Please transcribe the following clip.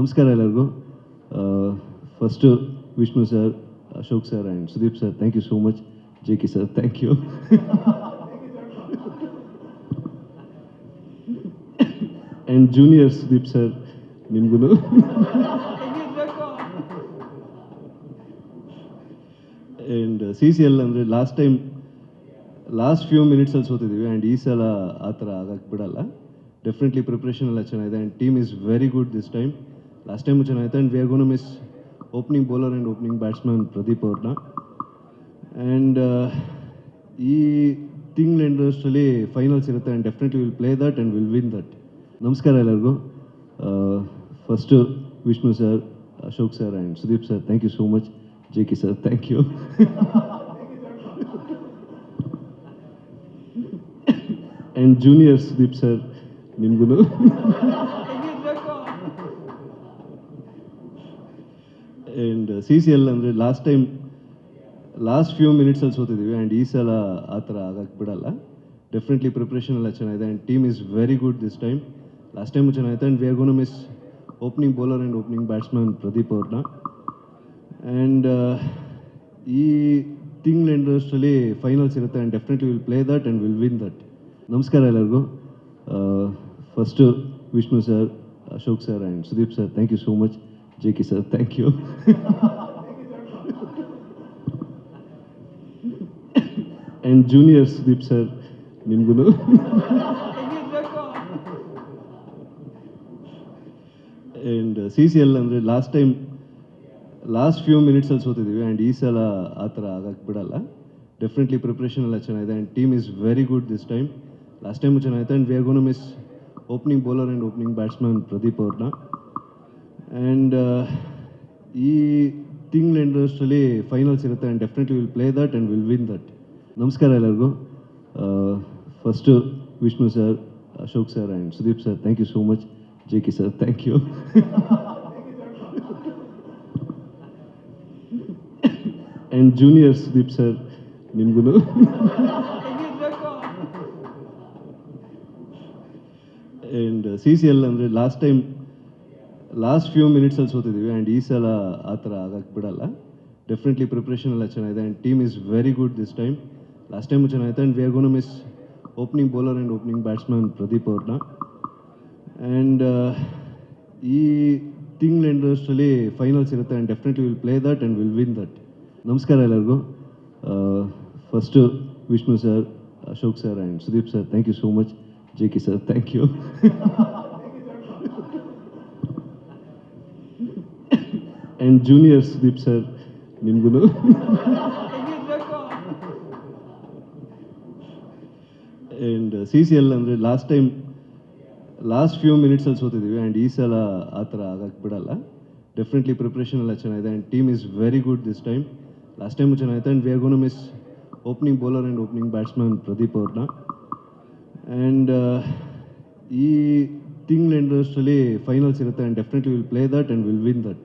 ನಮಸ್ಕಾರ ಎಲ್ಲರಿಗೂ. First Vishnu sir Ashok sir and Sudeep sir thank you so much J K sir thank you and junior Sudeep sir ನಿಮಗೂ and C C L ಅಂದರೆ last time last few ಮಿನಿಟ್ಸಲ್ಲಿ ಸೋತಿದ್ದೀವಿ and ಈ ಸಲ ಆ ಥರ ಆಗಕ್ಕೆ ಬಿಡಲ್ಲ. ಡೆಫಿನೆಟ್ಲಿ ಪ್ರಿಪ್ರೇಷನ್ ಎಲ್ಲ ಚೆನ್ನಾಗಿದೆ. And team is very good this time last time ಚೆನ್ನಾಗಿತ್ತು and we are gonna miss opening bowler and opening batsman Pradeep ಅವ್ರನ್ನ ಆ್ಯಂಡ್ ಈ ತಿಂಗ್ಳ ಎಂಡರಷ್ಟರಲ್ಲಿ ಫೈನಲ್ಸ್ ಇರುತ್ತೆ and definitely will play that and will win that ನಮಸ್ಕಾರ ಎಲ್ಲರಿಗೂ. First Vishnu sir Ashok sir and Sudeep sir thank you so much J K sir thank you and junior Sudeep sir ನಿಮಗೂ and C C L ಅಂದರೆ last time last few ಮಿನಿಟ್ಸಲ್ಲಿ ಸೋತಿದ್ದೀವಿ and ಈ ಸಲ ಆ ಥರ ಆಗಕ್ಕೆ ಬಿಡಲ್ಲ. ಡೆಫಿನೆಟ್ಲಿ ಪ್ರಿಪ್ರೇಷನ್ ಎಲ್ಲ ಚೆನ್ನಾಗಿದೆ and team is very good this time last time ಚೆನ್ನಾಗಿತ್ತು and we are gonna miss opening bowler and opening batsman Pradeep ಅವ್ರನ್ನ. ಆ್ಯಂಡ್ ಈ ತಿಂಗ್ಳ ಇಂಡಸ್ಟ್ರಲ್ಲಿ ಫೈನಲ್ಸ್ ಇರುತ್ತೆ and definitely will play that and will win that ನಮಸ್ಕಾರ ಎಲ್ಲರಿಗೂ. First Vishnu sir Ashok sir and Sudeep sir thank you so much K sir thank you and junior Sudeep sir ನಿಮಗೂ and C C L ಅಂದರೆ last time last few ಮಿನಿಟ್ಸಲ್ಲಿ ಸೋತಿದ್ದೀವಿ and ಈ ಸಲ ಆ ಥರ ಆಗಕ್ಕೆ ಬಿಡಲ್ಲ. ಡೆಫಿನೆಟ್ಲಿ ಪ್ರಿಪ್ರೇಷನ್ ಎಲ್ಲ ಚೆನ್ನಾಗಿದೆ and team is very good this time last time ಚೆನ್ನಾಗಿತ್ತು and we are gonna miss opening bowler and opening batsman Pradeep ಅವ್ರನ್ನ. ಆ್ಯಂಡ್ ಈ ತಿಂಗ್ಳ ಎಂಡರಷ್ಟರಲ್ಲಿ ಫೈನಲ್ಸ್ ಇರುತ್ತೆ and definitely will play that and will win that ನಮಸ್ಕಾರ ಎಲ್ಲರಿಗೂ. First Vishnu sir Ashok sir and Sudeep sir thank you so much J K sir thank you and junior Sudeep sir ನಿಮಗೂ and C C L ಅಂದರೆ last time last few ಮಿನಿಟ್ಸಲ್ಲಿ ಸೋತಿದ್ದೀವಿ and ಈ ಸಲ ಆ ಥರ ಆಗಕ್ಕೆ ಬಿಡಲ್ಲ. ಡೆಫಿನೆಟ್ಲಿ ಪ್ರಿಪ್ರೇಷನ್ ಎಲ್ಲ ಚೆನ್ನಾಗಿದೆ and team is very good this time last time ಚೆನ್ನಾಗಿತ್ತು and we are gonna miss opening bowler and opening batsman Pradeep ಅವ್ರನ್ನ. ಆ್ಯಂಡ್ ಈ ತಿಂಗಳ ಎಂಡರಷ್ಟರಲ್ಲಿ ಫೈನಲ್ಸ್ ಇರುತ್ತೆ and definitely will play that and will win that ನಮಸ್ಕಾರ ಎಲ್ಲರಿಗೂ. First Vishnu sir Ashok sir and Sudeep sir thank you so much J K sir thank you and junior Sudeep sir ನಿಮಗೂ and C C L ಅಂದರೆ last time last few ಮಿನಿಟ್ಸಲ್ಲಿ ಸೋತಿದ್ದೀವಿ and ಈ ಸಲ ಆ ಥರ ಆಗಕ್ಕೆ ಬಿಡಲ್ಲ. ಡೆಫಿನೆಟ್ಲಿ ಪ್ರಿಪ್ರೇಷನ್ ಎಲ್ಲ ಚೆನ್ನಾಗಿದೆ. And team is very good this time last time ಚೆನ್ನಾಗಿತ್ತು. And we are gone miss opening bowler and opening batsman Pradeep ಅವ್ರನ್ನ. ಆ್ಯಂಡ್ ಈ ತಿಂಗ್ಳ ಎಂಡರಷ್ಟರಲ್ಲಿ ಫೈನಲ್ಸ್ ಇರುತ್ತೆ. And definitely will play that and will win that